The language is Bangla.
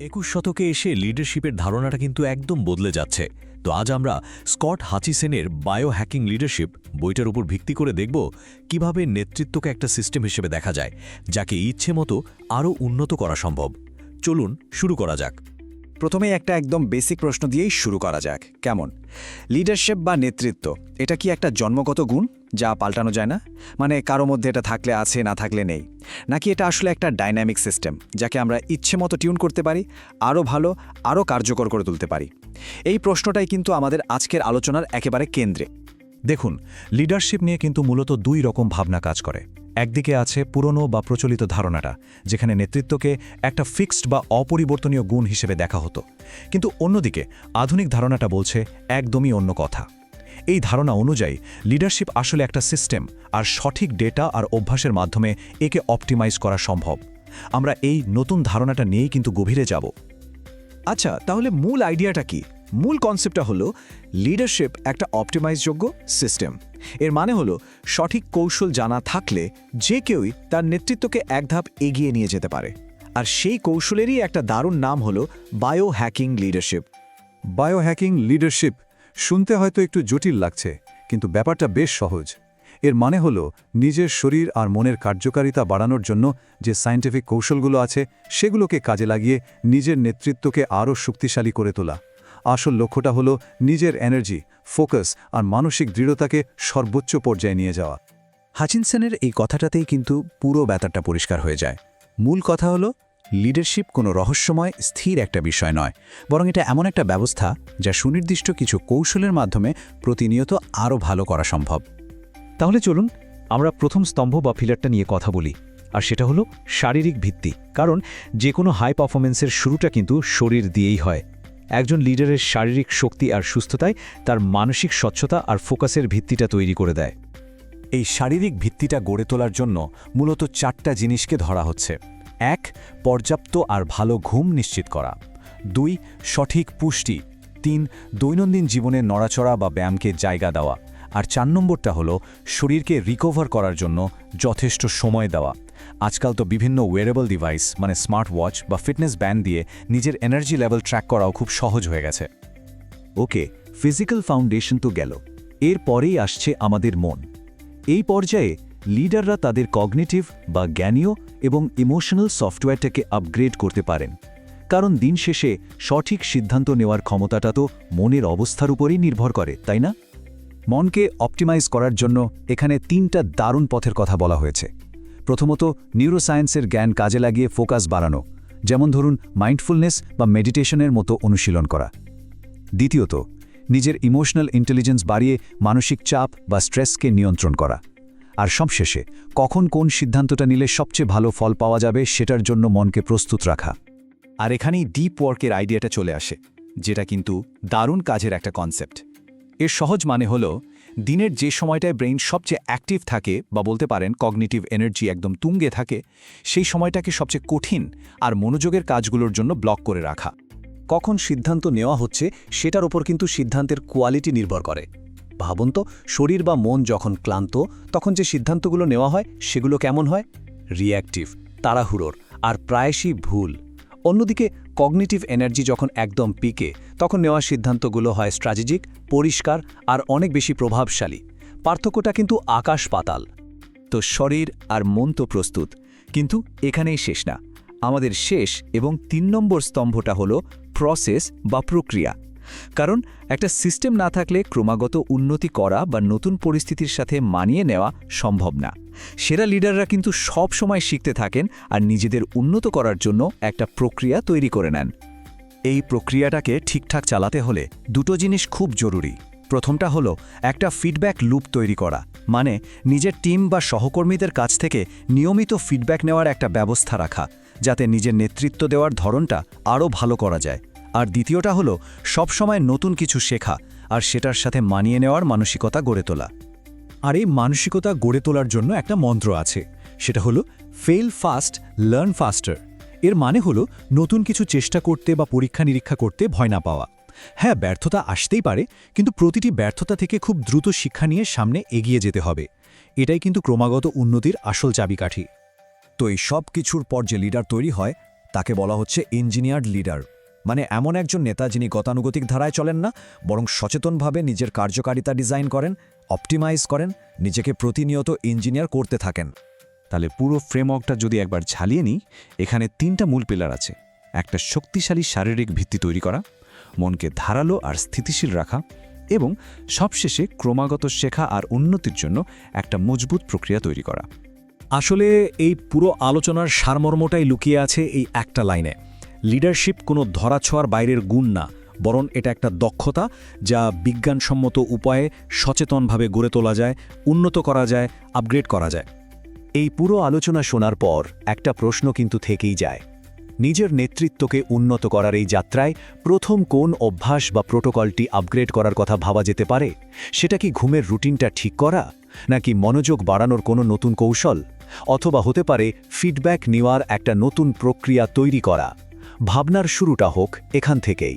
একুশ শতকে এসে লিডারশিপের ধারণাটা কিন্তু একদম বদলে যাচ্ছে। তো আজ আমরা স্কট হাচিসেনের বায়ো হ্যাকিং লিডারশিপ বইটার উপর ভিত্তি করে দেখব কীভাবে নেতৃত্বকে একটা সিস্টেম হিসেবে দেখা যায়, যাকে ইচ্ছে মতো আরও উন্নত করা সম্ভব। চলুন শুরু করা যাক। প্রথমে একটা একদম বেসিক প্রশ্ন দিয়েই শুরু করা যাক। কেমন? লিডারশিপ বা নেতৃত্ব, এটা কি একটা জন্মগত গুণ? যা পাল্টানো যায় না? মানে কারও মধ্যে এটা থাকলে আছে, না থাকলে নেই। নাকি এটা আসলে একটা ডাইনামিক সিস্টেম, যাকে আমরা ইচ্ছে মতো টিউন করতে পারি, আরও ভালো, আরও কার্যকর করে তুলতে পারি? এই প্রশ্নটাই কিন্তু আমাদের আজকের আলোচনার একেবারে কেন্দ্রে। দেখুন, লিডারশিপ নিয়ে কিন্তু মূলত দুই রকম ভাবনা কাজ করে। একদিকে আছে পুরনো বা প্রচলিত ধারণাটা, যেখানে নেতৃত্বকে একটা ফিক্সড বা অপরিবর্তনীয় গুণ হিসেবে দেখা হতো। কিন্তু অন্যদিকে, আধুনিক ধারণাটা বলছে একদমই অন্য কথা। এই ধারণা অনুযায়ী লিডারশিপ আসলে একটা সিস্টেম আর সঠিক ডেটা আর অভ্যাসের মাধ্যমে একে অপটিমাইজ করা সম্ভব। আমরা এই নতুন ধারণাটা নিয়েই কিন্তু গভীরে যাব। আচ্ছা তাহলে মূল আইডিয়াটা কি? মূল কনসেপ্টটা হলো লিডারশিপ একটা অপটিমাইজযোগ্য সিস্টেম এর মানে হলো, সঠিক কৌশল জানা থাকলে যে কেউই তার নেতৃত্বকে এক ধাপ এগিয়ে নিয়ে যেতে পারে। আর সেই কৌশলেরই একটা দারুণ নাম হলো bio hacking leadership biohacking leadership শুনতে হয়তো একটু জটিল লাগছে, কিন্তু ব্যাপারটা বেশ সহজ। এর মানে হল, নিজের শরীর আর মনের কার্যকারিতা বাড়ানোর জন্য যে সায়েন্টিফিক কৌশলগুলো আছে, সেগুলোকে কাজে লাগিয়ে নিজের নেতৃত্বকে আরও শক্তিশালী করে তোলা। আসল লক্ষ্যটা হলো নিজের এনার্জি ফোকাস আর মানসিক দৃঢ়তাকে সর্বোচ্চ পর্যায়ে নিয়ে যাওয়া। হাচিনসেনের এই কথাটাতেই কিন্তু পুরো ব্যাপারটা পরিষ্কার হয়ে যায়। মূল কথা হলো লিডারশিপ কোনো রহস্যময়, স্থির একটা বিষয় নয়। বরং এটা এমন একটা ব্যবস্থা যা সুনির্দিষ্ট কিছু কৌশলের মাধ্যমে প্রতিনিয়ত আরও ভালো করা সম্ভব। তাহলে চলুন, আমরা প্রথম স্তম্ভ বা ফিলারটা নিয়ে কথা বলি। আর সেটা হলো শারীরিক ভিত্তি। কারণ যে কোনো হাই পারফরমেন্সের শুরুটা কিন্তু শরীর দিয়েই হয়। একজন লিডারের শারীরিক শক্তি আর সুস্থতায় তার মানসিক স্বচ্ছতা আর ফোকাসের ভিত্তিটা তৈরি করে দেয়। এই শারীরিক ভিত্তিটা গড়ে তোলার জন্য মূলত চারটা জিনিসকে ধরা হচ্ছে। এক, পর্যাপ্ত আর ভালো ঘুম নিশ্চিত করা। দুই, সঠিক পুষ্টি। তিন, দৈনন্দিন জীবনে নড়াচড়া বা ব্যায়ামকে জায়গা দেওয়া। আর চার নম্বরটা হলো, শরীরকে রিকভার করার জন্য যথেষ্ট সময় দেওয়া। আজকাল তো বিভিন্ন ওয়েরেবল ডিভাইস মানে স্মার্ট ওয়াচ বা ফিটনেস ব্যান্ড দিয়ে নিজের এনার্জি লেভেল ট্র্যাক করাও খুব সহজ হয়ে গেছে। ওকে ফিজিক্যাল ফাউন্ডেশন তো গেল। এর পরেই আসছে আমাদের মন। এই পর্যায়ে লিডাররা তাদের কগনিটিভ বা জ্ঞানীয় এবং ইমোশনাল সফটওয়্যারটাকে আপগ্রেড করতে পারেন। কারণ দিন শেষে সঠিক সিদ্ধান্ত নেওয়ার ক্ষমতাটা তো মনের অবস্থার উপরেই নির্ভর করে, তাই না? মনকে অপটিমাইজ করার জন্য এখানে তিনটা দারুণ পথের কথা বলা হয়েছে। প্রথমত, নিউরোসায়েন্সের জ্ঞান কাজে লাগিয়ে ফোকাস বাড়ানো, যেমন ধরুন মাইন্ডফুলনেস বা মেডিটেশনের মতো অনুশীলন করা। দ্বিতীয়ত, নিজের ইমোশনাল ইন্টেলিজেন্স বাড়িয়ে মানসিক চাপ বা স্ট্রেসকে নিয়ন্ত্রণ করা। আর সবশেষে, কখন কোন সিদ্ধান্তটা নিলে সবচেয়ে ভালো ফল পাওয়া যাবে সেটার জন্য মনকে প্রস্তুত রাখা। আর এখানেই ডিপ ওয়ার্কের আইডিয়াটা চলে আসে, যেটা কিন্তু দারুণ কাজের একটা কনসেপ্ট এর সহজ মানে হল, দিনের যে সময়টায় ব্রেইন সবচেয়ে অ্যাক্টিভ থাকে, বা বলতে পারেন কগনিটিভ এনার্জি একদম তুঙ্গে থাকে, সেই সময়টাকে সবচেয়ে কঠিন আর মনোযোগের কাজগুলোর জন্য ব্লক করে রাখা। কখন সিদ্ধান্ত নেওয়া হচ্ছে, সেটার ওপর কিন্তু সিদ্ধান্তের কোয়ালিটি নির্ভর করে। ভাবুন তো, শরীর বা মন যখন ক্লান্ত, তখন যে সিদ্ধান্তগুলো নেওয়া হয়, সেগুলো কেমন হয়? রিঅ্যাক্টিভ, তাড়াহুড়োর, আর প্রায়শই ভুল। অন্যদিকে, কগনিটিভ এনার্জি যখন একদম পিকে, তখন নেওয়া সিদ্ধান্তগুলো হয় স্ট্র্যাটেজিক, পরিষ্কার, আর অনেক বেশি প্রভাবশালী। পার্থক্যটা কিন্তু আকাশ পাতাল। তো শরীর আর মন তো প্রস্তুত, কিন্তু এখানেই শেষ না। আমাদের শেষ এবং তিন নম্বর স্তম্ভটা হলো প্রসেস বা প্রক্রিয়া। কারণ একটা সিস্টেম না থাকলে ক্রমাগত উন্নতি করা বা নতুন পরিস্থিতির সাথে মানিয়ে নেওয়া সম্ভব না। সেরা লিডাররা কিন্তু সব সময় শিখতে থাকেন আর নিজেদের উন্নত করার জন্য একটা প্রক্রিয়া তৈরি করে নেন। এই প্রক্রিয়াটাকে ঠিকঠাক চালাতে হলে দুটো জিনিস খুব জরুরি। প্রথমটা হলো একটা ফিডব্যাক লুপ তৈরি করা মানে নিজের টিম বা সহকর্মীদের কাছ থেকে নিয়মিত ফিডব্যাক নেওয়ার একটা ব্যবস্থা রাখা, যাতে নিজের নেতৃত্ব দেওয়ার ধরনটা আরও ভালো করা যায়। আর দ্বিতীয়টা হলো, সবসময় নতুন কিছু শেখা আর সেটার সাথে মানিয়ে নেওয়ার মানসিকতা গড়ে তোলা। আর এই মানসিকতা গড়ে তোলার জন্য একটা মন্ত্র আছে, সেটা হলো ফেল ফাস্ট লার্ন ফাস্টার এর মানে হলো, নতুন কিছু চেষ্টা করতে বা পরীক্ষা নিরীক্ষা করতে ভয় না পাওয়া। হ্যাঁ ব্যর্থতা আসতেই পারে, কিন্তু প্রতিটি ব্যর্থতা থেকে খুব দ্রুত শিক্ষা নিয়ে সামনে এগিয়ে যেতে হবে। এটাই কিন্তু ক্রমাগত উন্নতির আসল চাবিকাঠি। তো এই সব কিছুর পর যে লিডার তৈরি হয়, তাকে বলা হচ্ছে ইঞ্জিনিয়ার্ড লিডার মানে এমন একজন নেতা যিনি গতানুগতিক ধারায় চলেন না, বরং সচেতনভাবে নিজের কার্যকারিতা ডিজাইন করেন, অপটিমাইজ করেন, নিজেকে প্রতিনিয়ত ইঞ্জিনিয়ার করতে থাকেন। তাহলে পুরো ফ্রেমওয়ার্কটা যদি একবার ঝালিয়ে নিই, এখানে তিনটা মূল পিলার আছে। একটা শক্তিশালী শারীরিক ভিত্তি তৈরি করা, মনকে ধারালো আর স্থিতিশীল রাখা এবং সবশেষে ক্রমাগত শেখা আর উন্নতির জন্য একটা মজবুত প্রক্রিয়া তৈরি করা। আসলে এই পুরো আলোচনার সারমর্মটাই লুকিয়ে আছে এই একটা লাইনে। লিডারশিপ কোনো ধরাছোঁয়ার বাইরের গুণ না, বরং এটা একটা দক্ষতা যা বিজ্ঞানসম্মত উপায়ে সচেতনভাবে গড়ে তোলা যায়, উন্নত করা যায়, আপগ্রেড করা যায়। এই পুরো আলোচনা শোনার পর একটা প্রশ্ন কিন্তু থেকেই যায়। নিজের নেতৃত্বকে উন্নত করার এই যাত্রায় প্রথম কোন অভ্যাস বা প্রোটোকলটি আপগ্রেড করার কথা ভাবা যেতে পারে? সেটা কি ঘুমের রুটিনটা ঠিক করা? নাকি মনোযোগ বাড়ানোর কোনো নতুন কৌশল? অথবা হতে পারে ফিডব্যাক নেওয়ার একটা নতুন প্রক্রিয়া তৈরি করা? ভাবনার শুরুটা হোক এখান থেকেই।